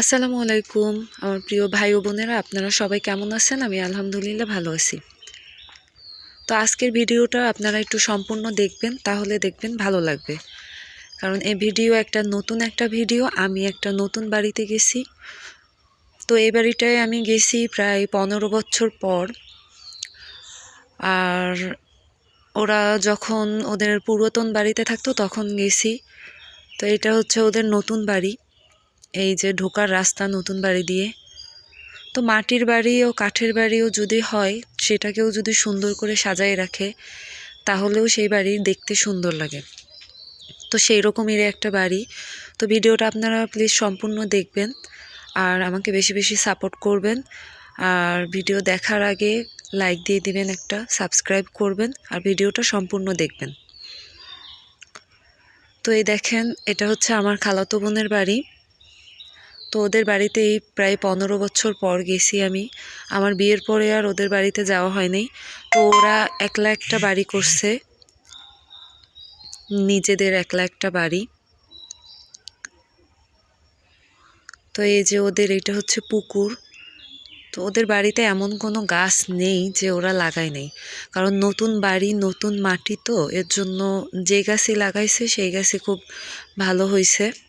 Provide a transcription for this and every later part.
আসসালামু আলাইকুম, আমার প্রিয় ভাই ও বোনেরা, আপনারা সবাই কেমন আছেন? আমি আলহামদুলিল্লাহ ভালো আছি। তো আজকের ভিডিওটা আপনারা একটু সম্পূর্ণ দেখবেন, তাহলে দেখবেন ভালো লাগবে। কারণ এই ভিডিও একটা নতুন একটা ভিডিও, আমি একটা নতুন বাড়িতে গেছি। তো এই বাড়িটায় আমি গেছি প্রায় পনেরো বছর পর। আর ওরা যখন ওদের পুরাতন বাড়িতে থাকতো, তখন গেছি। তো এটা হচ্ছে ওদের নতুন বাড়ি। এই যে ঢোকার রাস্তা নতুন বাড়ি দিয়ে। তো মাটির বাড়ি ও কাঠের বাড়িও যদি হয়, সেটাকেও যদি সুন্দর করে সাজাই রাখে, তাহলেও সেই বাড়ি দেখতে সুন্দর লাগে। তো সেই রকমেরই একটা বাড়ি। তো ভিডিওটা আপনারা প্লিজ সম্পূর্ণ দেখবেন আর আমাকে বেশি বেশি সাপোর্ট করবেন। আর ভিডিও দেখার আগে লাইক দিয়ে দিবেন একটা সাবস্ক্রাইব করবেন আর ভিডিওটা সম্পূর্ণ দেখবেন। তো এই দেখেন, এটা হচ্ছে আমার খালাতো বোনের বাড়ি। তো ওদের বাড়িতে এই প্রায় পনেরো বছর পর গেছি আমি। আমার বিয়ের পরে আর ওদের বাড়িতে যাওয়া হয়নি। তো ওরা একলা একটা বাড়ি করছে। নিজেদের একলা একটা বাড়ি। তো এই যে ওদের, এটা হচ্ছে পুকুর। তো ওদের বাড়িতে এমন কোনো গাছ নেই যে ওরা লাগায় নেই। কারণ নতুন বাড়ি, নতুন মাটি তো, এর জন্য যে গাছই লাগাইছে, সেই গাছই খুব ভালো হয়েছে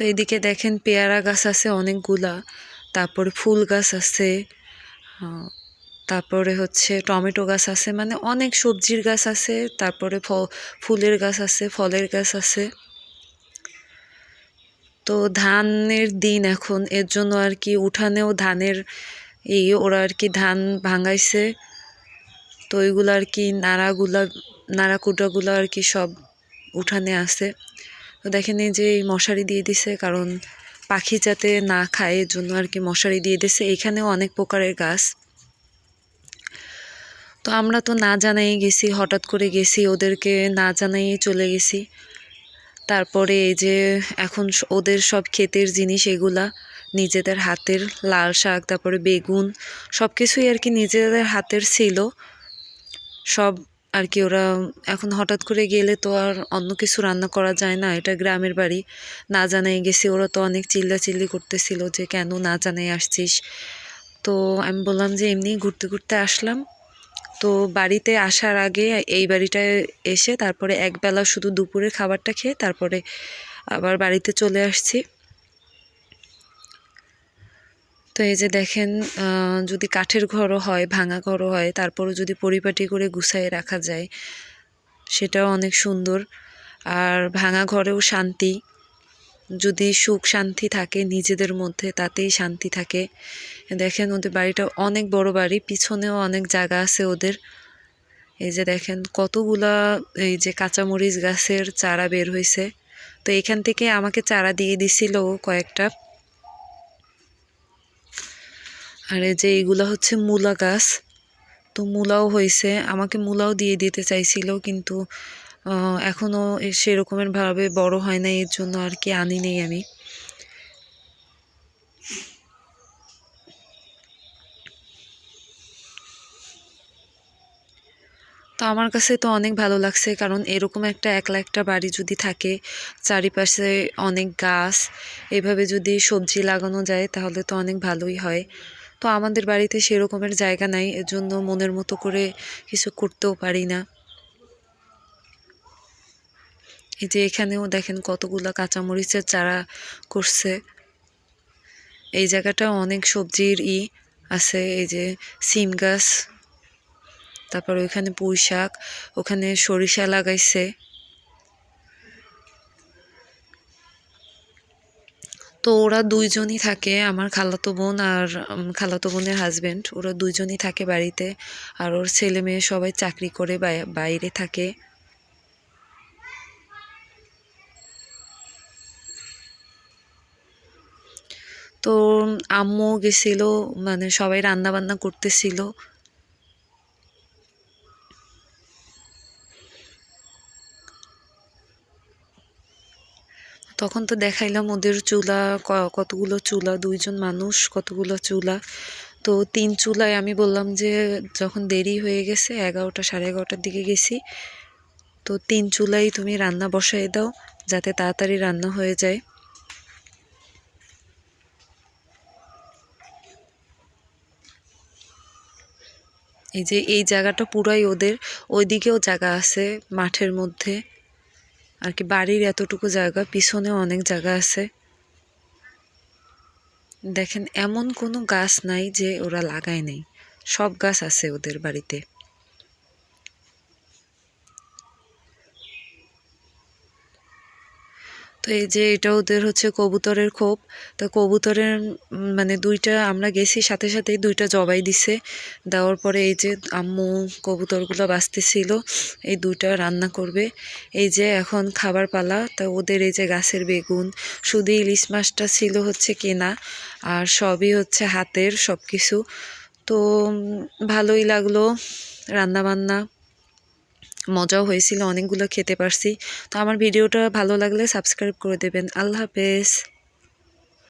তো এদিকে দেখেন পেয়ারা গাছ আছে, অনেকগুলা। তারপরে ফুল গাছ আছে তারপরে হচ্ছে টমেটো গাছ আছে মানে অনেক সবজির গাছ আছে, তারপরে ফুলের গাছ আছে, ফলের গাছ আছে। তো ধানের দিন এখন, এর জন্য আর কি উঠানেও ধানের এই ওরা আর কি ধান ভাঙাইছে। তো ওইগুলো আর কি নাড়াগুলা, নাড়াকুটাগুলো আর কি সব উঠানে আছে। তো দেখেন যে এই মশারি দিয়ে দিছে, কারণ পাখি যাতে না খায় এর জন্য আর কি মশারি দিয়ে দিছে। এখানেও অনেক প্রকারের গাছ। তো আমরা তো না জানাই গেছি, হঠাৎ করে গেছি, ওদেরকে না জানাই চলে গেছি। তারপরে এই যে এখন ওদের সব ক্ষেতের জিনিস এগুলা, নিজেদের হাতের লাল শাক, তারপরে বেগুন সব কিছুই আর কি নিজেদের হাতের ছিল। সব আর কি ওরা এখন হঠাৎ করে গেলে তো আর অন্য কিছু রান্না করা যায় না, এটা গ্রামের বাড়ি। না জানাই গেছি, ওরা তো অনেক চিল্লা চিল্লি করতেছিল যে কেন না জানাই আসছিস। তো আমি বললাম যে এমনি ঘুরতে ঘুরতে আসলাম। তো বাড়িতে আসার আগে এই বাড়িটায় এসে তারপরে একবেলা শুধু দুপুরের খাবারটা খেয়ে তারপরে আবার বাড়িতে চলে আসছি। তো এই যে দেখেন যদি কাঠের ঘরও হয়, ভাঙা ঘরও হয়, তারপরও যদি পরিপাটি করে গুছাই রাখা যায়, সেটাও অনেক সুন্দর। আর ভাঙা ঘরেও শান্তি। যদি সুখ শান্তি থাকে নিজেদের মধ্যে, তাতেই শান্তি থাকে। দেখেন ওদের বাড়িটা অনেক বড় বাড়ি, পিছনেও অনেক জায়গা আছে ওদের। এই যে দেখেন কতগুলা, এই যে কাঁচামরিচ গাছের চারা বের হয়েছে তো এখান থেকে আমাকে চারা দিয়ে দিছিল কয়েকটা। আর এই যে এইগুলো হচ্ছে মূলা গাছ, তো মূলাও হয়েছে। আমাকে মূলাও দিয়ে দিতে চাইছিল, কিন্তু এখনও সেরকমের ভাবে বড় হয় না এর জন্য আর কি আনি নেই আমি। তো আমার কাছে তো অনেক ভালো লাগছে, কারণ এরকম একটা একলা একটা বাড়ি যদি থাকে, চারিপাশে অনেক গাছ, এভাবে যদি সবজি লাগানো যায়, তাহলে তো অনেক ভালোই হয়। তো আমাদের বাড়িতে সেরকমের জায়গা নাই, এজন্য মনের মতো করে কিছু করতেও পারি না। এই যে এখানেও দেখেন কতগুলো কাঁচামরিচের চারা করছে। এই জায়গাটা অনেক সবজির ই আছে, এই যে সিম গাছ, তারপর ওইখানে পুঁই শাক ওখানে সরিষা লাগাইছে। তো ওরা দুইজনই থাকে, আমার খালাতো বোন আর খালাতো বোনের হাজব্যান্ড ওরা দুইজনই থাকে বাড়িতে আর ওর ছেলে মেয়ে সবাই চাকরি করে বাইরে থাকে। তো আম্মু গেছিল মানে সবাই রান্না বান্না করতেছিল। তখন তো দেখাইলাম ওদের চুলা কতগুলো চুলা, দুইজন মানুষ, কতগুলো চুলা। তো তিন চুলায় আমি বললাম যে, যখন দেরি হয়ে গেছে, এগারোটা, সাড়ে এগারোটার দিকে গেছি। তো তিন চুলাই তুমি রান্না বসাই দাও, যাতে তাড়াতাড়ি রান্না হয়ে যায়। এই যে, এই জায়গাটা পুরাই ওদের, ওইদিকেও জায়গা আছে মাঠের মধ্যে। আর কি বাড়ির এতটুকু জায়গা পিছনে অনেক জায়গা আছে। দেখেন, এমন কোনো গাছ নাই যে ওরা লাগায় নেই। সব গাছ আছে ওদের বাড়িতে। তো এই যে এটা ওদের হচ্ছে কবুতরের খোপ। তো কবুতরের মানে দুইটা আমরা গেছি, সাথে সাথেই দুইটা জবাই দিছে। দেওয়ার পরে এই যে আম্মু কবুতরগুলো বাঁচতেছিল, এই দুইটা রান্না করবে। এই যে এখন খাবার পালা, তা ওদের এই যে গাছের বেগুন, শুধু ইলিশ মাছটা ছিল হচ্ছে কেনা, আর সবই হচ্ছে হাতের সব কিছু তো ভালোই লাগল রান্না বান্না মজাও হয়েছিল, অনেকগুলো খেতে পারছি। তো আমার ভিডিওটা ভালো লাগলে সাবস্ক্রাইব করে দেবেন। আল্লাহ হাফেজ।